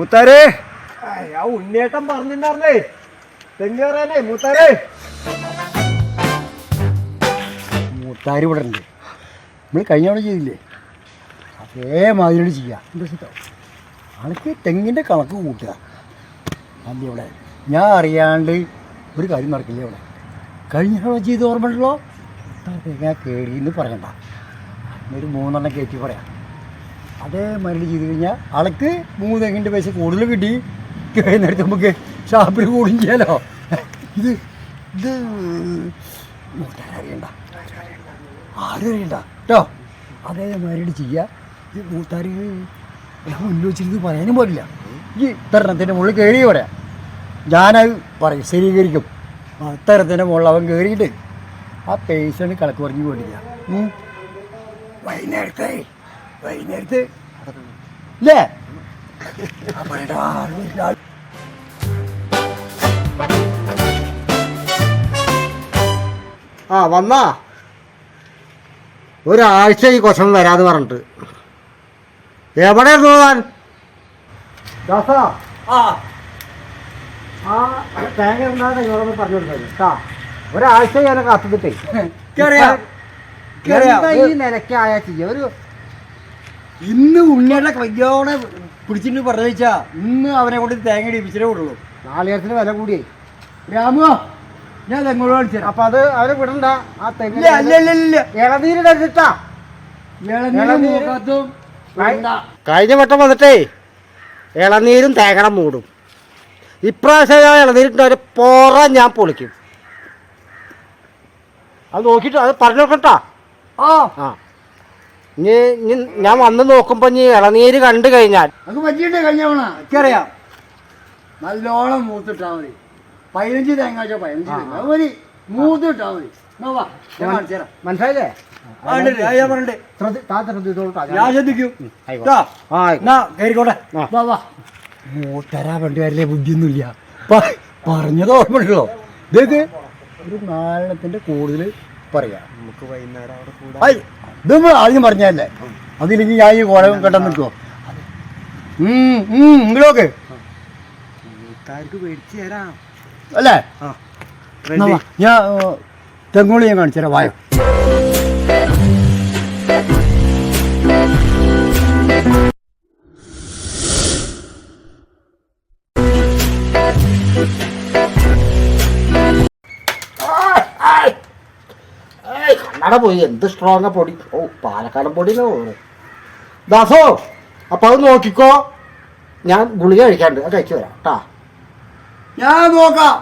മുത്താരേ. ആ ഉണ്ണിയേട്ടൻ പറഞ്ഞിട്ടുണ്ടായിരുന്നേ. തെങ്ങേറാനേ മുത്താരേ. മൂത്താരി ഇവിടെ ഉണ്ട്. നമ്മൾ കഴിഞ്ഞ തവണ ചെയ്തില്ലേ? അതേമാതിരി ചെയ്യാം. ആൾക്ക് തെങ്ങിന്റെ കണക്ക് കൂട്ടുക. അല്ല ഇവിടെ? ഞാൻ അറിയാണ്ട് ഒരു കാര്യം നടക്കില്ലേ ഇവിടെ? കഴിഞ്ഞ തവണ ചെയ്ത് ഓർമ്മയുണ്ടല്ലോ? ഞാൻ തേങ്ങ കേടിയെന്ന് പറയണ്ട. ഒരു മൂന്നെണ്ണം കയറ്റി പറയാം. അതേമാതിരി ചെയ്ത് കഴിഞ്ഞാൽ ആൾക്ക് മൂന്ന് തെങ്ങിന്റെ പൈസ കൂടുതൽ കിട്ടി. കഴിയുന്നിടത്ത് നമുക്ക് ഷാപ്പിൽ കൂടും ചെയ്യാലോ. ഇത് ഇത് മൂത്താരറിയണ്ട ആരും അറിയണ്ട. കേട്ടോ? അതേമാതിരി ചെയ്യുക ഇത് മൂത്താരി മുന്നിൽ വെച്ചിരുന്ന് പറയാനും പാടില്ല. ഈ ഇത്തരണത്തിന്റെ മുകളിൽ കയറി പറയാം ഞാനത് പറയും സ്ഥിരീകരിക്കും. അത്തരത്തിന്റെ മുകളിൽ അവൻ കയറിയിട്ട് ആ പേഴ്സണ് കണക്ക് പറഞ്ഞു പോയിട്ടില്ല. വൈകുന്നേരത്തെ. വൈകുന്നേരത്ത് ഇല്ലേ ആ വന്നാ. ഒരാഴ്ച ഈ കൊച്ചം വരാന്ന് പറഞ്ഞിട്ട്. എവിടെ താൻ? ദാസാ. ആ. ആ തേങ്ങ ഉണ്ടാകുന്ന നിങ്ങളൊന്ന് പറഞ്ഞു കൊടുത്തത് കേട്ടാ ഒരാഴ്ച ഞാൻ കാത്തിട്ടേ? ഈ നിലക്കായ ചെയ്യ? ഒരു ഇന്ന് ഉണ്ണിയുടെ കയ്യോടെ പിടിച്ചിട്ട് പറഞ്ഞാ ഇന്ന് അവനെ കൊണ്ട് തേങ്ങ ഇടിപ്പിച്ചേ വിടുള്ളൂ. നാളികേരത്തിന് വില കൂടിയേ. രാമോ ഞാൻ തെങ്ങോട് കാണിച്ചു അപ്പൊ അത് അവരെ വിടണ്ട. ആ തെങ്ങ് ഇളനീരും. കഴിഞ്ഞ വട്ടം വന്നിട്ടേ ഇളനീരും തേങ്ങ മൂടും. ഇപ്രാവശ്യം ഞാൻ ഇളനീരിട്ട് ഒരു പോറ ഞാൻ പൊളിക്കും. അത് നോക്കിട്ട് അത് പറഞ്ഞു നോക്കട്ടാ ആ ആ. ഇനി ഇനി ഞാൻ വന്ന് നോക്കുമ്പോ ഇനി ഇളനീര് കണ്ടു കഴിഞ്ഞാൽ. അത് പറ്റിയിട്ട് കഴിഞ്ഞവണ എനിക്കറിയാം. നല്ലോണം മൂത്തിട്ടാ മതി. പതിനഞ്ച് തേങ്ങ വെച്ചാൽ പതിനഞ്ച് തേങ്ങ. മതി. മൂത്തിട്ടാ മതി. എന്നാ വാ, ഞാൻ കാണിച്ചു തരാം. മനസ്സിലായില്ലേ? ആ, ഉണ്ട്, ഉണ്ട്. ആ, ഞാൻ പറഞ്ഞിട്ട് ശ്രദ്ധ- താൻ ശ്രദ്ധിച്ചോളൂട്ടാ. ഞാൻ ശ്രദ്ധിക്കും. ആയിക്കോട്ടെ. ട്ടാ. ആ, ആയിക്കോട്ടെ. എന്നാ കയറിക്കോട്ടെ ആ. വാ വാ. മൂത്തരാ വേണ്ടി വരലേ ബുദ്ധിയൊന്നുമില്ല. പ- പറഞ്ഞത് ഓർമ്മയുണ്ടല്ലോ. ഇതൊക്കെ ഒരു നാലെണ്ണത്തിന്റെ കൂടുതൽ പറയാം. നമുക്ക് വൈകുന്നേരം അവിടെ കൂടാം. ഐ, ഇത് ആദ്യം പറഞ്ഞല്ലേ അതില്ലെങ്കിൽ ഞാൻ ഈ കോലം കെട്ടാൻ നിൽക്കുമോ ഇങ്ങോട്ടൊക്കെ. തരാം. അല്ലേ? ഞാൻ തെങ്ങോളി ഞാൻ കാണിച്ചു തരാം വായോ. ഏയ് കണ്ണട പോയി. എന്ത് സ്ട്രോങ് പൊടി. ഓ പാലക്കാടൻ പൊടി ദാസോ അപ്പൊ അത് നോക്കിക്കോ. ഞാൻ ഗുളിക കഴിക്കാണ്ട്. അത് കഴിച്ചു തരാം കേട്ടാ ഞാൻ നോക്കാം.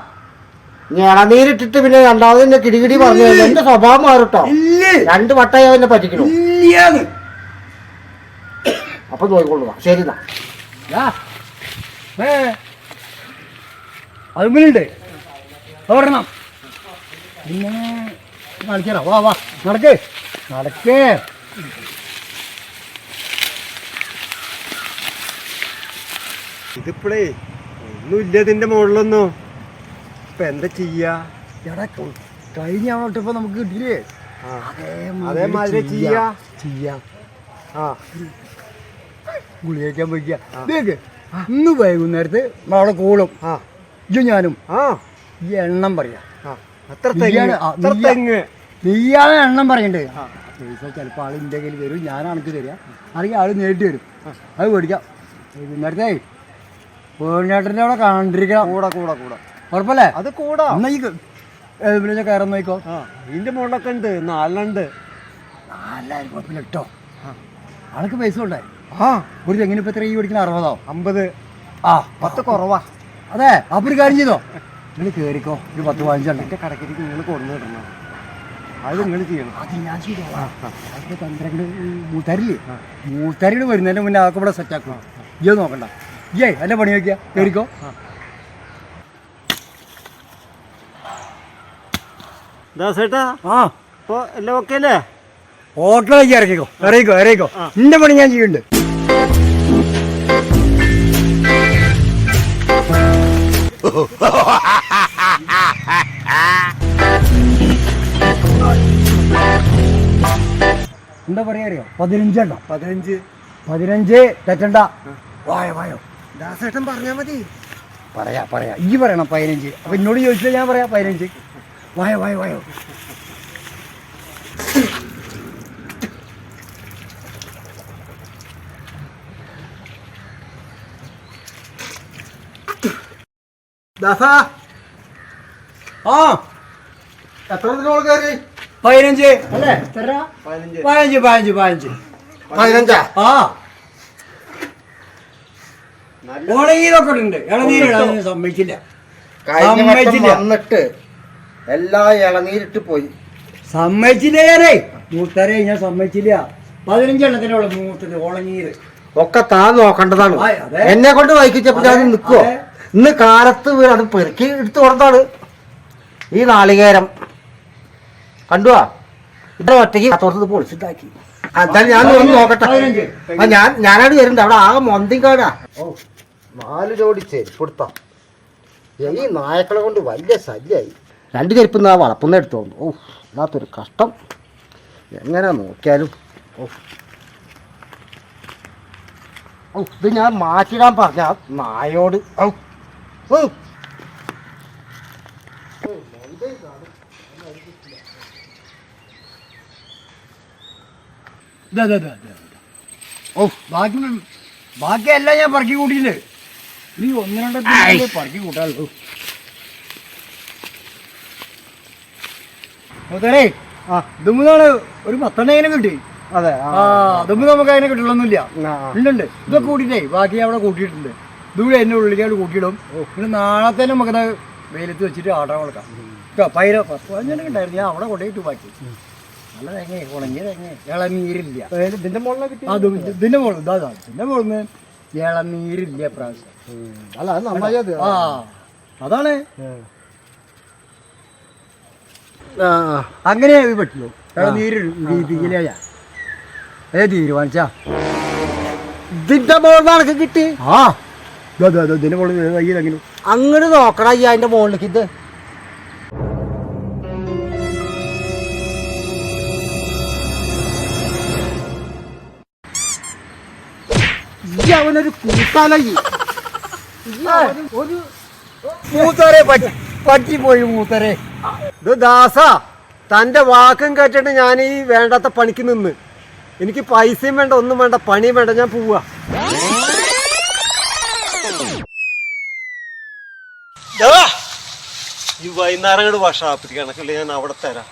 ഇളനീരിട്ടിട്ട് പിന്നെ രണ്ടാമത് എന്നെ കിടികിടി പറഞ്ഞു എന്റെ സ്വഭാവം മാറിട്ടോ. ഇല്ല. രണ്ട് വട്ടയോ എന്നെ പറ്റിക്കണു. അപ്പൊ നോക്കിക്കൊള്ളുക ശരി അതുമില്ലേ ഓടണം പിന്നെ കാണിച്ചരാ വാ വാ. നടക്ക്. നടക്ക്. ഇതിപ്പോഴേ ഒന്നുമില്ല ഇതിന്റെ മുകളിലൊന്നും. ഇപ്പൊ എന്താ ചെയ്യാ? എടാ കഴിഞ്ഞ അങ്ങോട്ട് ഇപ്പൊ നമുക്ക് കിട്ടില്ലേ അതേമാതിരി ചെയ്യാ. ചെയ്യാം. ആ. ഗുളി കഴിക്കാൻ പോയിക്ക ഇതേക്ക് ഇന്ന് വൈകുന്നേരത്ത് അവിടെ കൂടും ആ. ഇജ്ജും ഞാനും. ആ. ഈ എണ്ണം പറയാം. നീയാണ് എണ്ണം പറയണ്ടേ? പൈസ ചിലപ്പോൾ ആൾ എന്റെ കയ്യിൽ വരും. ഞാനാണെങ്കിൽ തരിക അല്ലെങ്കിൽ ആൾ നേരിട്ട് വരും. അത് മേടിക്കാം. വൈകുന്നേരത്തെ വേണേട്ടന്റെ അവിടെ കണ്ടിരിക്കണം. കൂടെ കൂടെ കൂടെ. ഉറപ്പല്ലേ? അത് കൂടാ. എന്നാ ഈ കയറുന്ന നോക്കോ ഇതിന്റെ മുകളിലൊക്കെ ഉണ്ട്. നാലെണ്ണുണ്ട്. നാലായിരം കുഴപ്പമില്ല കേട്ടോ ആൾക്ക് പൈസ ഉണ്ടായി ആ. ഒരു തെങ്ങിനിപ്പോ എത്ര ഈ മേടിക്കുന്ന അറുപതോ? അമ്പത്. ആ. പത്ത് കുറവാ. അതെ. അപ്പൊ ഒരു കാര്യം ചെയ്തോ? നിങ്ങൾ കയറിക്കോ ഒരു പത്ത് പതിനഞ്ചെണ്ണം എന്റെ കടക്കിലേക്ക് നിങ്ങൾ കൊണ്ടു കിട്ടണം അത് നിങ്ങൾ ചെയ്യണം. അത് ഞാൻ ചെയ്യാം അതിന്റെ തന്ത്രങ്ങൾ മൂത്താരില്ലേ? മൂത്താരികൾ വരുന്നതിന് മുന്നേ അതൊക്കെ ഇവിടെ സെറ്റാക്കണം ഇയ്യോ നോക്കണ്ട. ഇയ്യേ അല്ല പണി നോക്കിയാ? കയറിക്കോ ദാസേട്ടാ ആ. ഇപ്പൊ എല്ലാം ഓക്കെ അല്ലേ? ഓക്കെ ഇറക്കിക്കോ. ഇറങ്ങിക്കോ ഇറങ്ങിക്കോ. നിന്റെ പണി ഞാൻ ചെയ്യുന്നുണ്ട് പതിനഞ്ചെണ്ണം. പതിനഞ്ച്. പതിനഞ്ച് തെറ്റണ്ട. വായോ വായോ. ദാസേട്ടൻ പറഞ്ഞാ മതി. പറയാ പറയാ. ഈ പറയണം പതിനഞ്ച്. അപ്പൊ എന്നോട് ചോദിച്ചാൽ ഞാൻ പറയാ പതിനഞ്ച്. വായോ വായോ വായോ. ദാസാ. ആ. എത്ര ദിവസം കയറി? പതിനഞ്ച്. പതിനഞ്ച്. പതിനഞ്ച് പതിനഞ്ച് പതിനഞ്ച്. ആ. നല്ല ഉണങ്ങിയതൊക്കെ ഉണ്ട്? ഇളനീര് സമ്മതിക്കില്ല കഴിഞ്ഞ വട്ടം സമ്മതിച്ചില്ല. വന്നിട്ട് എല്ലാ ഇളനീരിട്ട് പോയി. സമ്മതിച്ചില്ല ഞാനേ? മൂത്തരെ ഞാൻ സമ്മതിച്ചില്ല. പതിനഞ്ചെണ്ണത്തിനുള്ള മൂത്തത് ഓളനീര് ഒക്കെ താൻ നോക്കേണ്ടതാണ്. ആ, അതെ. എന്നെ കൊണ്ട് വൈകിച്ചപ്പോ ഞാൻ അതെ, നിൽക്കുവോ അതെ. ഇന്ന് കാലത്ത് വീട് അത് പെറുക്കി എടുത്തു കൊടുത്താണ്. ഈ നാളികേരം. കണ്ടുവാ? ഇവിടെ ഒറ്റയ്ക്ക് അത്തോർത്ത് പൊളിച്ചിട്ടാക്കി എന്തായാലും ഞാൻ ഒന്ന് നോക്കട്ടെ. ആ, ഞാൻ ഞാനാണ് വരുന്നത്. അവിടെ ആകെ മൊന്തിങ്കാടാ ഓ നാല് ജോഡി ചെരുപ്പെടുത്ത ഈ നായക്കളെ കൊണ്ട് വലിയ ശല്യായി. രണ്ട് ചെരുപ്പ് ആ വളപ്പുന്ന എടുത്തോണ്ട് ഓ ഇല്ലാത്തൊരു കഷ്ടം. എങ്ങനെ നോക്കിയാലും ഓ. ഓ ഇത് ഞാൻ മാറ്റിടാൻ പറഞ്ഞ ആ നായോട്. ഔ. ഓ ഇതാ, ഇതാ, ഇതാ, ഇതാ. ഓ ബാക്കി ബാക്കിയെല്ലാം ഞാൻ പറക്കി കൂട്ടിയില്ലേ നീ ഒന്ന് രണ്ട് പറക്കി കൂട്ടാലോ മുതലേ ആ. ഇതുമ്പാണ് ഒരു പത്തെണ്ണ ഇങ്ങനെ കിട്ടി? അതെ ആ അതുമ്പോ നമുക്ക് അതിനെ കിട്ടണമെന്നില്ല. ഉണ്ട് ഇതൊക്കെ കൂട്ടിട്ടേ ബാക്കി അവിടെ കൂട്ടിയിട്ടുണ്ട്. ഇതുകൂടെ എന്നെ ഉള്ളിലേക്ക് കൂട്ടിയിടും. പിന്നെ നാളെ തന്നെ നമുക്കത് വെയിലത്ത് വെച്ചിട്ട് ആട്ടാൻ കൊടുക്കാം. പൈര പത്ത് ഉണ്ടായിരുന്നു. ഞാൻ അവിടെ കൊണ്ടുപോയിട്ട് ബാക്കി നല്ല തേങ്ങ ഉണങ്ങിയ തേങ്ങ ഇളനീരില്ല. ഇതിന്റെ മുകളിൽ കിട്ടി അതും മുകളിൽ ഇതാ ഇതാ. ഇതിന്റെ മുകളിൽ നിന്ന് ഇളനീരില്ല പ്രാവശ്യം. അല്ല അത് ആ അതാണ്. അങ്ങനെ പറ്റുള്ളൂ. ഇളനീര് രീതിയിലേ ഏ തീരുമാനിച്ചാ. ഇതിന്റെ മുകളിൽ എനിക്ക് കിട്ടി. ആ. ഇതിന്റെ മുകളിൽ അങ്ങോട്ട് നോക്കണ ഈ അതിന്റെ മുകളിലേക്ക് ഇത്. ഈ അവനൊരു കൂട്ടാലി ഒരു മൂത്തരെ പറ്റി പറ്റിപ്പോയി മൂത്തരെ ഇത് ദാസ തന്റെ വാക്കും കേട്ടിട്ട് ഞാൻ ഈ വേണ്ടാത്ത പണിക്ക് നിന്ന്. എനിക്ക് പൈസയും വേണ്ട ഒന്നും വേണ്ട പണിയും വേണ്ട ഞാൻ പോവാ. ഈ വൈകുന്നേരം കൂടെ വാ ഷാപ്പിൽ കണക്കില്ല ഞാൻ അവിടെ തരാം.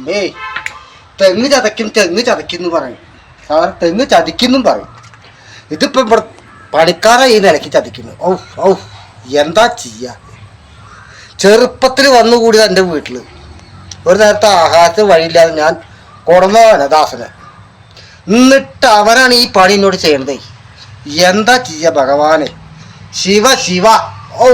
അമ്മേ തെങ്ങ് ചതയ്ക്കും തെങ്ങ് ചതയ്ക്കും എന്ന് പറയും. സാധാരണ തെങ്ങ് ചതിക്കുന്നും പറയും. ഇതിപ്പോ ഇവിടെ പണിക്കാരെ ഈ നിലയ്ക്ക് ചതിക്കുന്നു ഔ ഔ എന്താ ചെയ്യ? ചെറുപ്പത്തിൽ വന്നുകൂടിയത് എന്റെ വീട്ടിൽ ഒരു നേരത്തെ ആഹാരത്തിന് വഴിയില്ലാതെ ഞാൻ കൊടന്നവനെ ദാസനെ. എന്നിട്ട് അവനാണ് ഈ പണി എന്നോട് ചെയ്യണതേ. എന്താ ചെയ്യ ഭഗവാനെ? ശിവ ശിവ. ഓ